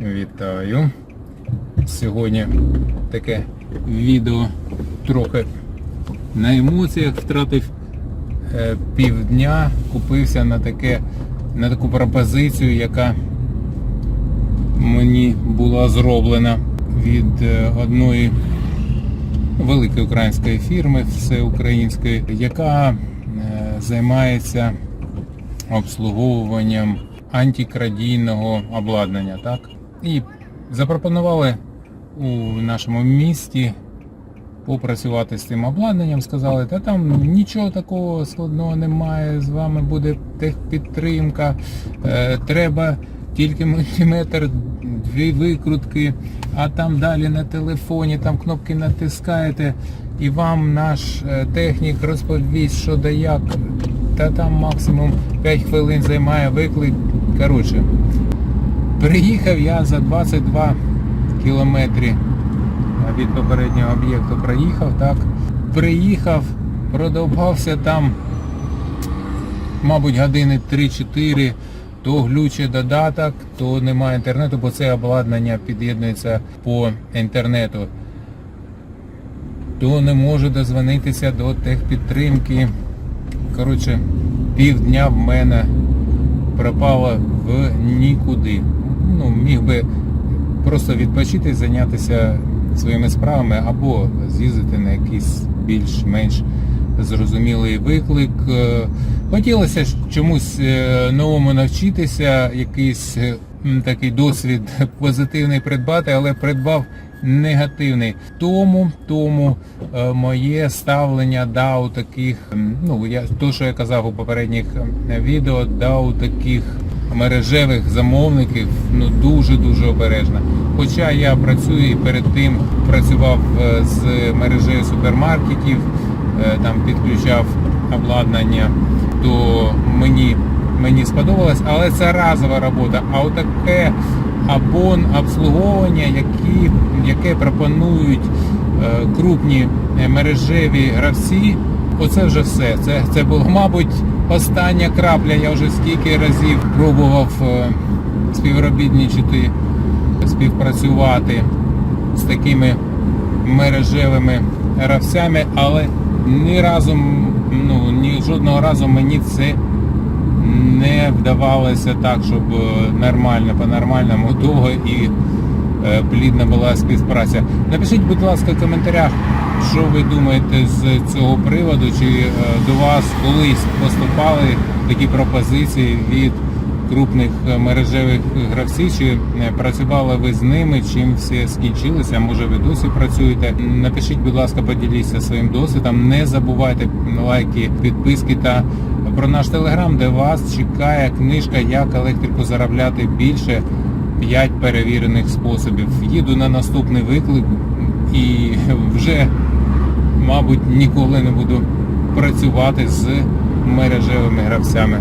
Вітаю. Сьогодні таке відео трохи на емоціях втратив е, півдня, купився на таке на таку пропозицію, яка мені була зроблена від е, одної великої української фірми, всеукраїнської, яка е, займається обслуговуванням антикрадійного обладнання, так? І запропонували у нашому місті попрацювати з цим обладнанням. Сказали, та там нічого такого складного немає, з вами буде техпідтримка, е, треба тільки мультиметр, дві викрутки, а там далі на телефоні, там кнопки натискаєте, і вам наш е, технік розповість, що да як. Та там максимум 5 хвилин займає виклик. Коротше, приїхав я за 22 кілометри від попереднього об'єкту проїхав, так. Приїхав, продовбався там, мабуть, години 3-4, то глючить додаток, то немає інтернету, бо це обладнання під'єднується по інтернету. То не можу дозвонитися до техпідтримки. Коротше, півдня в мене пропало в нікуди. Ну, міг би просто відпочити, зайнятися своїми справами або з'їздити на якийсь більш-менш зрозумілий виклик. Е, Хотілося чомусь е, новому навчитися, якийсь е, такий досвід позитивний придбати, але придбав негативний. Тому, тому моє ставлення до таких, ну я то, що я казав у попередніх відео, до таких мережевих замовників ну дуже дуже обережно. Хоча я працюю і перед тим працював е, з мережею супермаркетів, е, там підключав обладнання, то мені мені сподобалось, але це разова робота. А отаке абон обслуговування, які, яке пропонують е, крупні мережеві гравці, оце вже все. Це, це було, мабуть, остання крапля. Я вже стільки разів пробував е, співробітничати, співпрацювати з такими мережевими гравцями, але ні разу, ну, ні жодного разу мені це не вдавалося так, щоб е, нормально, по-нормальному довго і е, плідна була співпраця. Напишіть, будь ласка, в коментарях, що ви думаєте з цього приводу, чи е, до вас колись поступали такі пропозиції від крупних е, мережевих гравців, чи е, працювали ви з ними, чим все скінчилося, може ви досі працюєте. Напишіть, будь ласка, поділіться своїм досвідом. Не забувайте лайки, підписки та про наш телеграм, де вас чекає книжка Як електрику заробляти більше 5 перевірених способів. Їду на наступний виклик і вже, мабуть, ніколи не буду працювати з мережевими гравцями.